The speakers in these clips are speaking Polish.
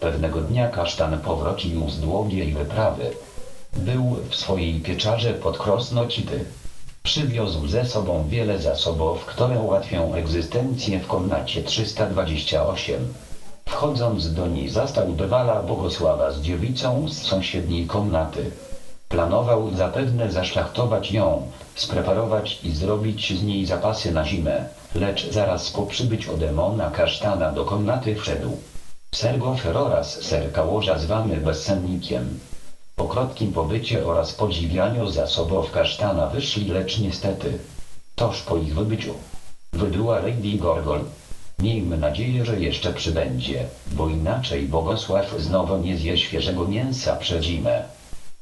Pewnego dnia kasztan powrócił z długiej wyprawy. Był w swojej pieczarze pod Krosnocity. Przywiózł ze sobą wiele zasobów, które ułatwią egzystencję w komnacie 328. Wchodząc do niej zastał Dewala Bogosława z dziewicą z sąsiedniej komnaty. Planował zapewne zaszlachtować ją, spreparować i zrobić z niej zapasy na zimę, lecz zaraz po przybyciu demona kasztana do komnaty wszedł. Sergo Feroras ser kałoża zwany bezsennikiem. Po krótkim pobycie oraz podziwianiu zasobów kasztana wyszli, lecz niestety, toż po ich wybyciu, wybyła Lady Gorgol. Miejmy nadzieję, że jeszcze przybędzie, bo inaczej Bogosław znowu nie zje świeżego mięsa przed zimę.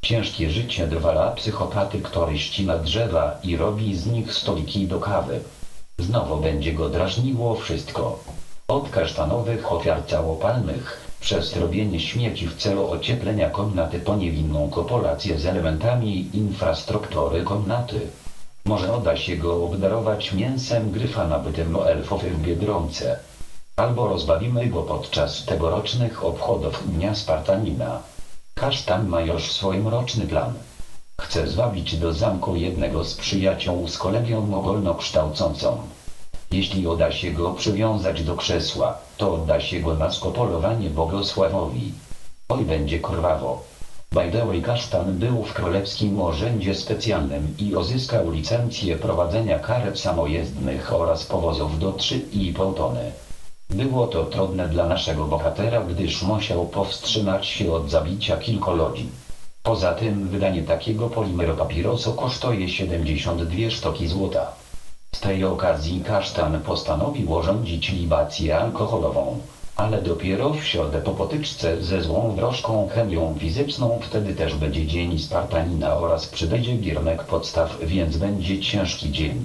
Ciężkie życie drwala psychopaty, który ścina drzewa i robi z nich stoliki do kawy. Znowu będzie go drażniło wszystko. Od kasztanowych ofiar całopalnych, przez robienie śmieci w celu ocieplenia komnaty po niewinną kopulację z elementami infrastruktury komnaty. Może uda się go obdarować mięsem gryfa nabytym o elfowy w Biedronce. Albo rozbawimy go podczas tegorocznych obchodów Dnia Spartanina. Kasztan ma już swój mroczny plan. Chce zwabić do zamku jednego z przyjaciół z kolegią mogolno-kształcącą. Jeśli uda się go przywiązać do krzesła, to odda się go na skopolowanie Bogosławowi. Oj będzie krwawo. Way Kasztan był w Królewskim Urzędzie Specjalnym i uzyskał licencję prowadzenia karet samojezdnych oraz powozów do 3,5 tony. Było to trudne dla naszego bohatera, gdyż musiał powstrzymać się od zabicia kilku ludzi. Poza tym wydanie takiego polimeru papierosu kosztuje 72 sztuki złota. Z tej okazji kasztan postanowił urządzić libację alkoholową, ale dopiero w środę po potyczce ze złą wróżką chemią fizyczną wtedy też będzie dzień Spartanina oraz przybędzie giermek podstaw, więc będzie ciężki dzień.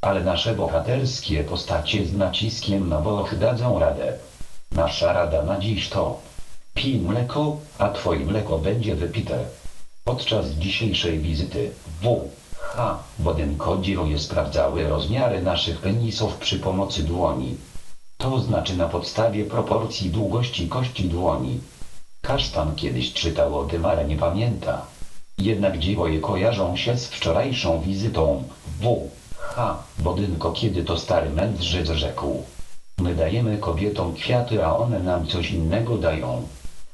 Ale nasze bohaterskie postacie z naciskiem na boch dadzą radę. Nasza rada na dziś to Pij mleko, a twoje mleko będzie wypite. Podczas dzisiejszej wizyty W. H. Bodynko dzieje sprawdzały rozmiary naszych penisów przy pomocy dłoni. To znaczy na podstawie proporcji długości kości dłoni. Kasztan kiedyś czytał o tym, ale nie pamięta. Jednak dzieje kojarzą się z wczorajszą wizytą W. H. Bodynko kiedy to stary mędrzec rzekł. My dajemy kobietom kwiaty, a one nam coś innego dają.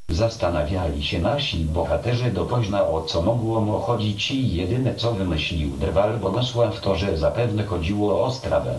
Zastanawiali się nasi bohaterzy do późna o co mogło mu chodzić i jedyne co wymyślił drwal Bogosław to, że zapewne chodziło o strawę.